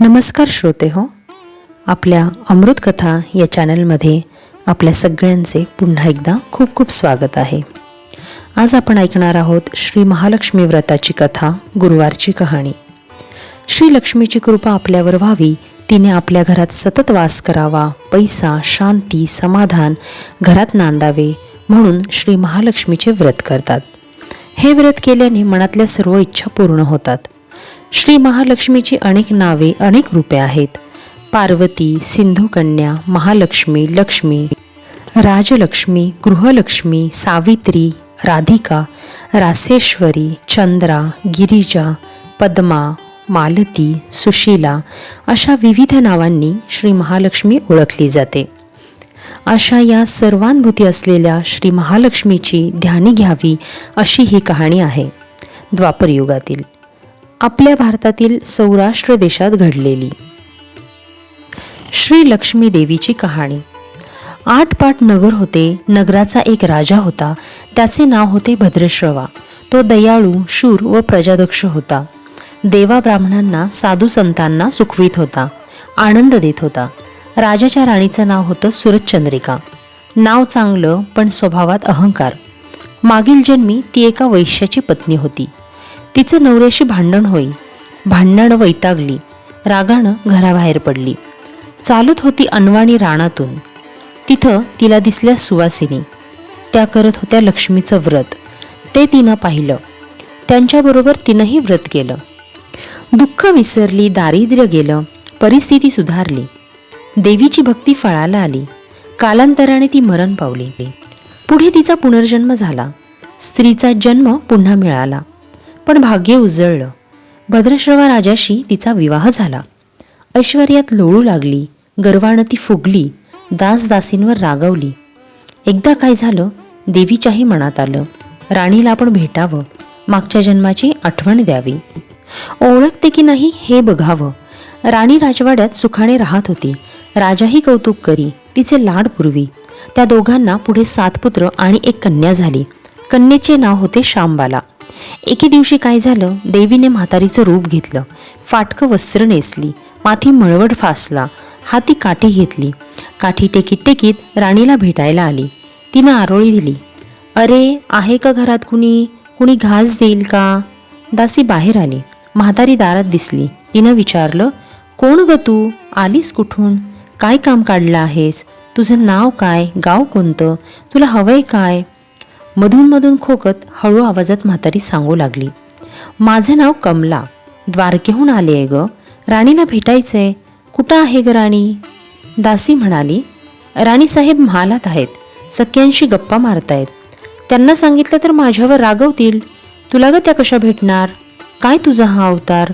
नमस्कार श्रोते हो आपल्या अमृतकथा या चॅनलमध्ये आपल्या सगळ्यांचे पुन्हा एकदा खूप खूप स्वागत आहे. आज आपण ऐकणार आहोत श्री महालक्ष्मी व्रताची कथा गुरुवारची कहाणी. श्री लक्ष्मीची कृपा आपल्यावर व्हावी तिने आपल्या घरात सतत वास करावा पैसा शांती समाधान घरात नांदावे म्हणून श्री महालक्ष्मीचे व्रत करतात. हे व्रत केल्याने मनातल्या सर्व इच्छा पूर्ण होतात. श्री महालक्ष्मीची अनेक नावे अनेक रूपे आहेत. पार्वती सिंधुकन्या महालक्ष्मी लक्ष्मी राजलक्ष्मी गृहलक्ष्मी सावित्री राधिका रासेश्वरी चंद्रा गिरिजा पद्मा मालती सुशीला अशा विविध नावांनी श्री महालक्ष्मी ओळखली जाते. अशा या सर्वांभूती असलेल्या श्री महालक्ष्मीची ध्यानी घ्यावी अशी ही कहाणी आहे. द्वापरयुगातील. आपल्या भारतातील सौराष्ट्र देशात घडलेली. श्री लक्ष्मी देवीची कहाणी. आठ पाट नगर होते नगराचा एक राजा होता त्याचे नाव होते भद्रश्रवा. तो दयाळू शूर व प्रजादक्ष होता. देवा ब्राह्मणांना साधू संतांना सुखवीत होता आनंद देत होता. राजाच्या राणीचं नाव होतं सुरतचंद्रिका नाव चांगलं पण स्वभावात अहंकार. मागील जन्मी ती एका वैश्याची पत्नी होती. तिचं नवऱ्याशी भांडण होई. भांडणं वैतागली. रागानं घराबाहेर पडली. चालत होती अनवाणी राणातून तिथं तिला दिसल्या सुवासिनी. त्या करत होत्या लक्ष्मीचं व्रत. ते तिनं पाहिलं. त्यांच्याबरोबर तिनंही व्रत केलं. दुःख विसरली दारिद्र्य गेलं परिस्थिती सुधारली. देवीची भक्ती फळाला आली. कालांतराने ती मरण पावली. पुढे तिचा पुनर्जन्म झाला. स्त्रीचा जन्म पुन्हा मिळाला. पण भाग्य उजळलं. भद्रश्रवा राजाशी तिचा विवाह झाला. ऐश्वर्यात लोळू लागली गर्वानं ती फुगली दासदासींवर रागवली. एकदा काय झालं देवीच्याही मनात आलं. राणीला आपण भेटावं मागच्या जन्माची आठवण द्यावी. ओळखते की नाही हे बघावं. राणी राजवाड्यात सुखाने राहत होती. राजाही कौतुक करी तिचे लाड पुरवी. त्या दोघांना पुढे सात पुत्र आणि एक कन्या झाली. कन्येचे नाव होते शांबाला एके दिवशी काय झालं? देवीने म्हातारीचं रूप घेतलं. फाटकं वस्त्र नेसली. माथी मळवट फासला. हाती काठी घेतली. काठी टेकीत टेकीत राणीला भेटायला आली. तिनं आरोळी दिली. अरे आहे का घरात कुणी? कुणी घास देईल का? दासी बाहेर आली. म्हातारी दारात दिसली. तिनं विचारलं कोण ग तू? आलीस कुठून? काय काम काढलं आहेस? तुझं नाव काय? गाव कोणतं? तुला हवंय काय? मधून मधून खोकत हळू आवाजात म्हातारी सांगू लागली. माझं नाव कमला. द्वारकेहून आले आहे ग. राणीला भेटायचंय. कुठं आहे ग राणी? दासी म्हणाली राणीसाहेब महालात आहेत. सख्यांशी गप्पा मारतायत. त्यांना सांगितलं तर माझ्यावर रागवतील. तुला ग त्या कशा भेटणार? काय तुझा हा अवतार?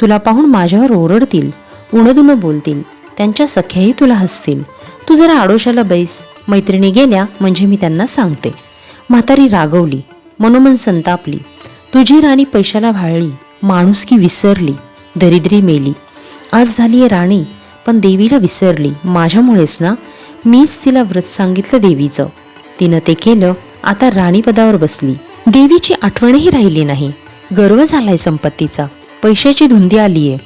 तुला पाहून माझ्यावर ओरडतील उणदुणं बोलतील. त्यांच्या सख्याही तुला हसतील. तू जरा आडोशाला बैस. मैत्रिणी गेल्या म्हणजे मी त्यांना सांगते. म्हातारी रागवली मनोमन संतापली. तुझी राणी पैशाला भाळली माणुसकी विसरली दरिद्री मेली. आज झाली आहे राणी पण देवीला विसरली. माझ्यामुळेच ना? मीच तिला व्रत सांगितलं देवीचं. तिनं ते केलं आता राणीपदावर बसली. देवीची आठवणही राहिली नाही. गर्व झालाय संपत्तीचा. पैशाची धुंदी आलीये.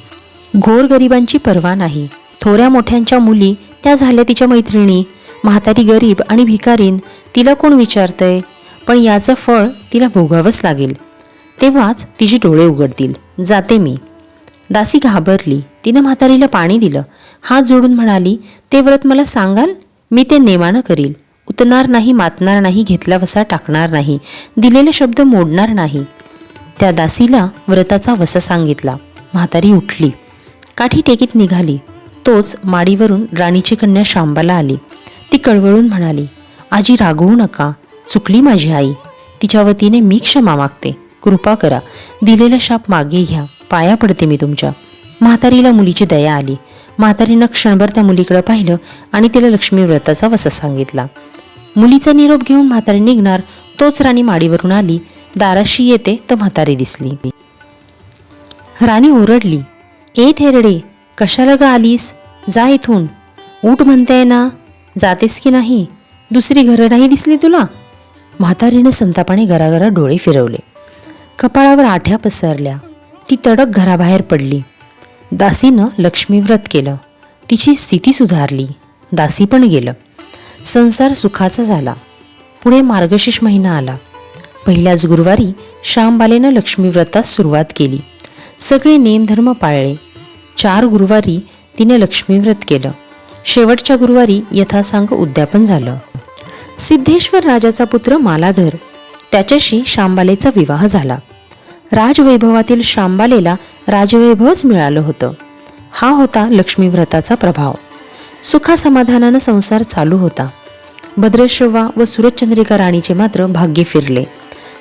घोर गरिबांची पर्वा नाही. थोड्या मोठ्यांच्या मुली त्या झाल्या तिच्या मैत्रिणी. म्हातारी गरीब आणि भिकारीन तिला कोण विचारतंय? पण याचं फळ तिला भोगावंच लागेल. तेव्हाच तिचे डोळे उघडतील. जाते मी. दासी घाबरली. तिनं म्हातारीला पाणी दिलं. हात जोडून म्हणाली ते व्रत मला सांगाल? मी ते नेमानं करील. उतणार नाही मातणार नाही घेतला वसा टाकणार नाही. दिलेले शब्द मोडणार नाही. त्या दासीला व्रताचा वसा सांगितला. म्हातारी उठली. काठी टेकीत निघाली. तोच माडीवरून राणीची कन्या शांबाला आली. ती कळवळून म्हणाली आजी रागवू नका. चुकली माझी आई. तिच्या वतीने मी क्षमा मागते. कृपा करा. दिलेला शाप मागे घ्या. पाया पडते मी तुमच्या. म्हातारीला मुलीची दया आली. म्हातारीनं क्षणभर त्या मुलीकडे पाहिलं आणि तिला लक्ष्मी व्रताचा वसा सांगितला. मुलीचा निरोप घेऊन म्हातारी निघणार तोच राणी माडीवरून आली. दाराशी येते तर म्हातारी दिसली. राणी ओरडली ए थेरडे कशाला ग आलीस? जा इथून. उठ म्हणते ना. जातेस की नाही? दुसरी घरं नाही दिसली तुला? म्हातारीने संतापाने घराघरा डोळे फिरवले. कपाळावर आठ्या पसरल्या. ती तडक घराबाहेर पडली. दासीनं लक्ष्मीव्रत केलं. तिची स्थिती सुधारली. दासी पण गेलं. संसार सुखाचा झाला. पुढे मार्गशीर्ष महिना आला. पहिल्याच गुरुवारी श्यामबालेनं लक्ष्मीव्रतास सुरुवात केली. सगळे नेमधर्म पाळले. चार गुरुवारी तिने लक्ष्मीव्रत केलं. शेवटच्या गुरुवारी यथासांग उद्यापन झालं. सिद्धेश्वर राजाचा पुत्र मालाधर. त्याच्याशी शांबालेचा विवाह झाला. राजवैभवातील शांबालेला राजवैभवच मिळालं होतं. हा होता लक्ष्मीव्रताचा प्रभाव. सुखासमाधानानं संसार चालू होता. भद्रश्रवा व सुरतचंद्रिका राणीचे मात्र भाग्य फिरले.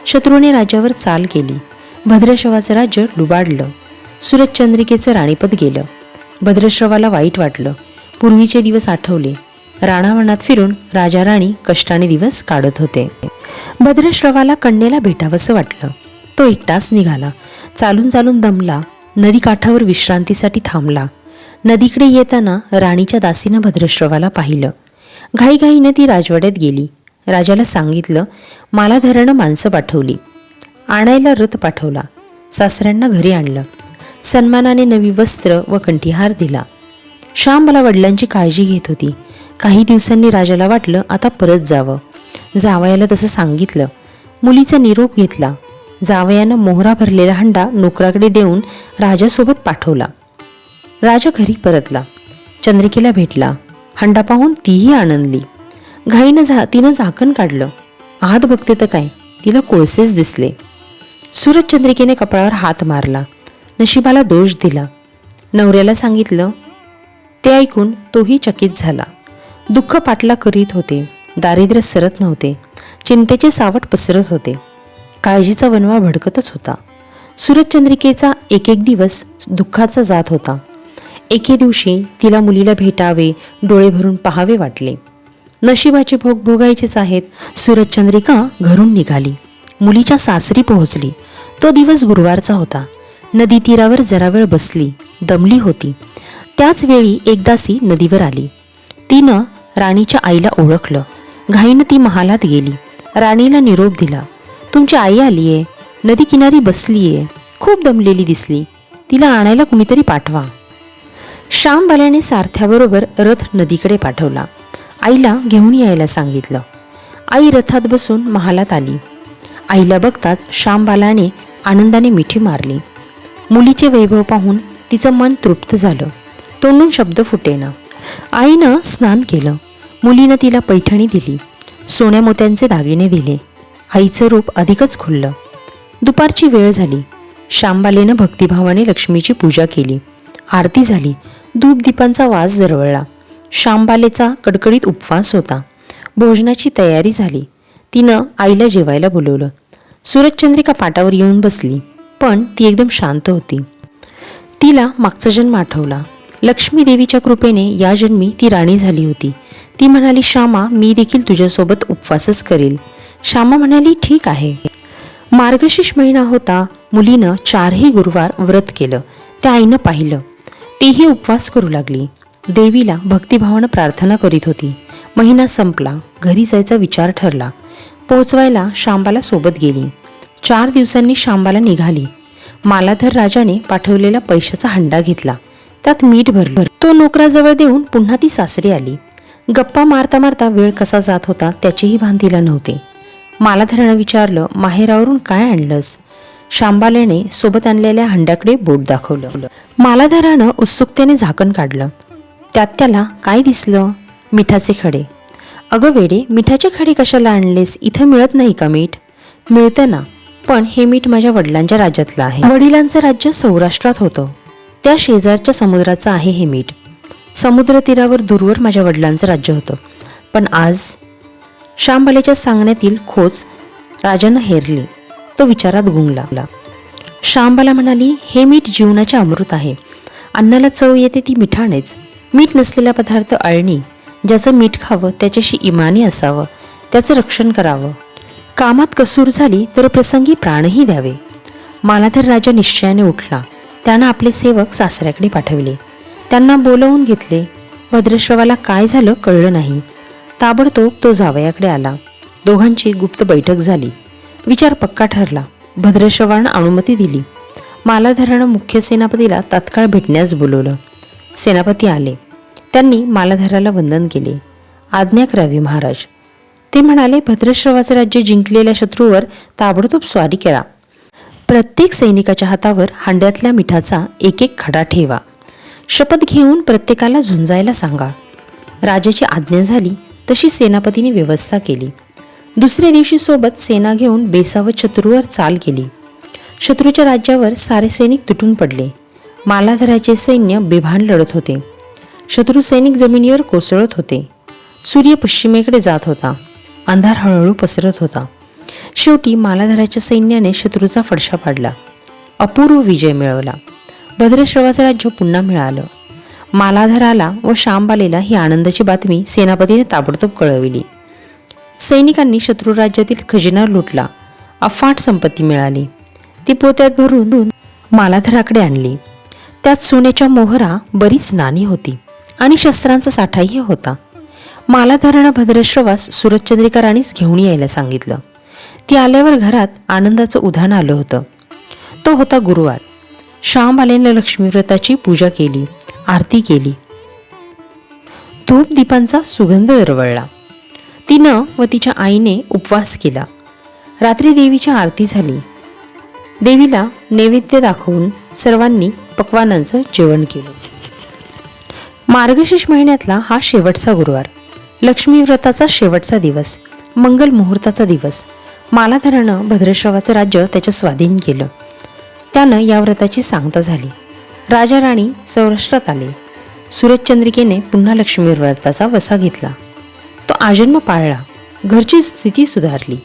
शत्रूने राज्यावर चाल केली. भद्रश्रवाचं राज्य लुबाडलं. सुरतचंद्रिकेचं राणीपद गेलं. भद्रश्रवाला वाईट वाटलं. पूर्वीचे दिवस आठवले. राणावनात फिरून राजा राणी कष्टाने दिवस काढत होते. भद्रश्रवाला कन्येला भेटावंसं वाटलं. तो एकटाच निघाला. चालून चालून दमला. नदीकाठावर विश्रांतीसाठी थांबला. नदीकडे येताना राणीच्या दासीनं भद्रश्रवाला पाहिलं. घाईघाईनं ती राजवाड्यात गेली. राजाला सांगितलं मला धरणं माणसं पाठवली. आणायला रथ पाठवला. सासऱ्यांना घरी आणलं. सन्मानाने नवी वस्त्र व कंठीहार दिला. श्याम मला वडिलांची काळजी घेत होती. काही दिवसांनी राजाला वाटलं आता परत जावं. जावयाला तसं सांगितलं. मुलीचा निरोप घेतला. जावयानं मोहरा भरलेला हंडा नोकराकडे देऊन राजासोबत पाठवला. राजा घरी परतला. चंद्रिकेला भेटला. हंडा पाहून तीही आनंदली. घाईनं झा तिनं झाकण काढलं. आत बघते तर काय? तिला कोळसेच दिसले. सूरज चंद्रिकेने कपाळावर हात मारला. नशिबाला दोष दिला. नवऱ्याला सांगितलं ते ऐकून तोही चकित झाला. दुःख पाटला करीत होते. दारिद्र्य सरत नव्हते. चिंतेचे सावट पसरत होते. काळजीचा वनवा भडकतच होता. सूरजचंद्रिकेचा एक एक दिवस दुःखाचा जात होता. एके दिवशी तिला मुलीला भेटावे डोळे भरून पहावे वाटले. नशिबाचे भोग भोगायचेच आहेत. सूरजचंद्रिका घरून निघाली. मुलीच्या सासरी पोहोचली. तो दिवस गुरुवारचा होता. नदी तीरावर जरा वेळ बसली. दमली होती. त्याच वेळी एकदासी नदीवर आली. तिनं राणीच्या आईला ओळखलं. घाईनं ती महालात गेली. राणीला निरोप दिला. तुमची आई आलीये. नदी किनारी बसलीये. खूप दमलेली दिसली. तिला आणायला कुणीतरी पाठवा. श्यामबाल्याने सारथ्याबरोबर रथ नदीकडे पाठवला. आईला घेऊन यायला सांगितलं. आई रथात बसून महालात आली. आईला बघताच श्यामबालाने आनंदाने मिठी मारली. मुलीचे वैभव पाहून तिचं मन तृप्त झालं. तोंडून शब्द फुटेना. आईनं स्नान केलं. मुलीनं तिला पैठणी दिली. सोन्या मोत्यांचे दागिने दिले. आईचं रूप अधिकच खुललं. दुपारची वेळ झाली. शांबालेनं भक्तिभावाने लक्ष्मीची पूजा केली. आरती झाली. धूपदीपांचा वास दरवळला. शांबालेचा कडकडीत उपवास होता. भोजनाची तयारी झाली. तिनं आईला जेवायला बोलवलं. सूरजचंद्रिका पाटावर येऊन बसली. पण ती एकदम शांत होती. तिला मागचा जन्म आठवला. लक्ष्मी देवीच्या कृपेने या जन्मी ती राणी झाली होती. ती म्हणाली श्यामा मी देखील तुझ्यासोबत उपवासच करेल. श्यामा म्हणाली ठीक आहे. मार्गशीर्ष महिना होता मुलीनं चारही गुरुवार व्रत केलं त्या आईनं पाहिलं. तीही उपवास करू लागली. देवीला भक्तिभावानं प्रार्थना करीत होती. महिना संपला घरी जायचा विचार ठरला. पोहोचवायला शांबाला सोबत गेली. चार दिवसांनी शांबाला निघाली. मालाधर राजाने पाठवलेला पैशाचा हंडा घेतला. त्यात मीठ भरलं. तो नोकराजवळ देऊन पुन्हा ती सासरी आली. गप्पा मारता मारता वेळ कसा जात होता त्याचेही भान तिला नव्हते. मालाधरानं विचारलं माहेरावरून काय आणलंस? शांबालेने सोबत आणलेल्या हंड्याकडे बोट दाखवलं. मालाधरानं उत्सुकतेने झाकण काढलं. त्यात त्याला काय दिसलं? मिठाचे खडे. अगं वेडे मिठाचे खडे कशाला आणलेस? इथं मिळत नाही का मीठ? मिळतं ना पण हे मीठ माझ्या वडिलांच्या राज्यातलं आहे. वडिलांचं राज्य सौराष्ट्रात होतं. त्या शेजारच्या समुद्राचं आहे हे मीठ. समुद्र तीरावर दूरवर माझ्या वडिलांचं राज्य होतं. पण आज श्यामबालेच्या सांगण्यातील खोच राजानं हेरली. तो विचारात गुंगला. श्यामबाला म्हणाली हे मीठ जीवनाचे अमृत आहे. अन्नाला चव येते ती मिठानेच. मीठ नसलेला पदार्थ अळणी ज्याचं मीठ खावं त्याच्याशी इमानी असावं त्याचं रक्षण करावं. कामात कसूर झाली तर प्रसंगी प्राणही द्यावे. मालाधर राजा निश्चयाने उठला. त्यानं आपले सेवक सासऱ्याकडे पाठवले. त्यांना बोलवून घेतले भद्रश्रवाला काय झालं कळलं नाही. ताबडतोब तो जावयाकडे आला. दोघांची गुप्त बैठक झाली. विचार पक्का ठरला. भद्रश्रवानं अनुमती दिली. मालाधरानं मुख्य सेनापतीला तात्काळ भेटण्यास बोलवलं. सेनापती आले. त्यांनी मालाधराला वंदन केले. आज्ञा करावी महाराज. ते म्हणाले भद्रश्रवाचे राज्य जिंकलेल्या शत्रूवर ताबडतोब स्वारी करा. प्रत्येक सैनिकाच्या हातावर हांड्यातल्या मिठाचा एक एक खडा ठेवा. शपथ घेऊन प्रत्येकाला झुंजायला सांगा. राजाची आज्ञा झाली तशी सेनापतीने व्यवस्था केली. दुसऱ्या दिवशी सोबत सेना घेऊन बेसावत शत्रूवर चाल केली. शत्रूच्या राज्यावर सारे सैनिक तुटून पडले. मालाधराचे सैन्य बेभान लढत होते. शत्रू सैनिक जमिनीवर कोसळत होते. सूर्य पश्चिमेकडे जात होता. अंधार हळूहळू पसरत होता. शेवटी मालाधराच्या सैन्याने शत्रूचा फडशा पाडला. अपूर्व विजय मिळवला. भद्रश्रवाचं राज्य पुन्हा मिळालं. मालाधराला व शांबालेला ही आनंदाची बातमी सेनापतीने ताबडतोब कळविली. सैनिकांनी शत्रू राज्यातील खजिना लुटला. अफाट संपत्ती मिळाली. ती पोत्यात भरून मालाधराकडे आणली. त्यात सोन्याच्या मोहरा बरीच नाणी होती आणि शस्त्रांचा साठाही होता. मालाधरानं भद्रश्रवास सुरतचंद्रिका राणीस घेऊन यायला सांगितलं. ती आल्यावर घरात आनंदाचं उधाण आलं होतं. तो होता गुरुवार. श्यामबालेनं लक्ष्मीव्रताची पूजा केली आरती केली. धूप दीपांचा सुगंध दरवळला तिनं व तिच्या आईने उपवास केला. रात्री देवीची आरती झाली. देवीला नैवेद्य दाखवून सर्वांनी पक्वानांचं जेवण केलं. मार्गशीर्ष महिन्यातला हा शेवटचा गुरुवार. लक्ष्मीव्रताचा शेवटचा दिवस. मंगल मुहूर्ताचा दिवस. मालाधरानं भद्रश्रवाचं राज्य त्याच्या स्वाधीन केलं. त्यानं या व्रताची सांगता झाली. राजा राणी सौराष्ट्रात आले. सूरजचंद्रिकेने पुन्हा लक्ष्मी व्रताचा वसा घेतला. तो आजन्म पाळला. घरची स्थिती सुधारली.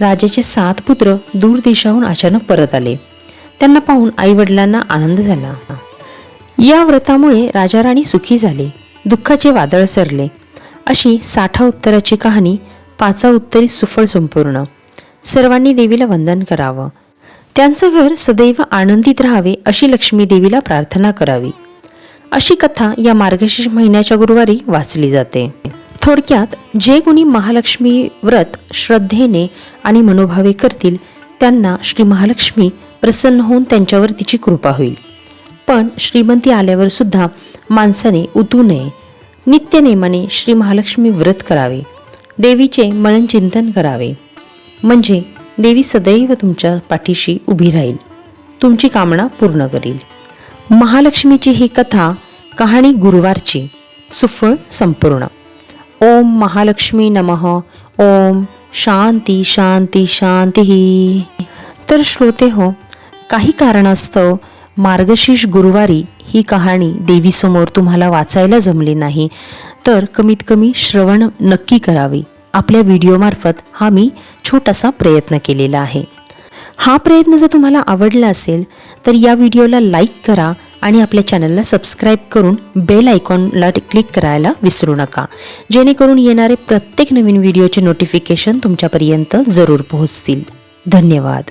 राजाचे सात पुत्र दूर देशाहून अचानक परत आले. त्यांना पाहून आईवडिलांना आनंद झाला. या व्रतामुळे राजा राणी सुखी झाले. दुःखाचे वादळ सरले. अशी साठा उत्तराची कहाणी पाचा उत्तरी सुफळ संपूर्ण. सर्वांनी देवीला वंदन करावं. त्यांचं घर सदैव आनंदित राहावे अशी लक्ष्मी देवीला प्रार्थना करावी. अशी कथा या मार्गशीर्ष महिन्याच्या गुरुवारी वाचली जाते. थोडक्यात जे कोणी महालक्ष्मी व्रत श्रद्धेने आणि मनोभावे करतील त्यांना श्री महालक्ष्मी प्रसन्न होऊन त्यांच्यावर तिची कृपा होईल. पण श्रीमंती आल्यावर सुद्धा माणसाने उतू नये. नित्यनेमाने श्री महालक्ष्मी व्रत करावे. देवीचे मननचिंतन करावे. म्हणजे देवी सदैव तुमच्या पाठीशी उभी राहील. तुमची कामना पूर्ण करील. महालक्ष्मीची ही कथा कहाणी गुरुवारची. सुफळ संपूर्ण. ओम महालक्ष्मी नमः. ओम शांती शांती शांती. तर श्रोते हो काही कारणास्तव मार्गशीर्ष गुरुवारी ही कहाणी देवीसमोर तुम्हाला वाचायला जमली नाही तर कमीत कमी श्रवण नक्की करावे. आपल्या व्हिडिओमार्फत हा मी छोटासा प्रयत्न केलेला आहे. हा प्रयत्न जर तुम्हाला आवडला असेल तर या व्हिडिओला लाईक करा आणि आपल्या चॅनलला सबस्क्राईब करून बेल आयकॉनला क्लिक करायला विसरू नका. जेणेकरून येणारे प्रत्येक नवीन व्हिडिओचे नोटिफिकेशन तुमच्यापर्यंत जरूर पोहोचतील. धन्यवाद.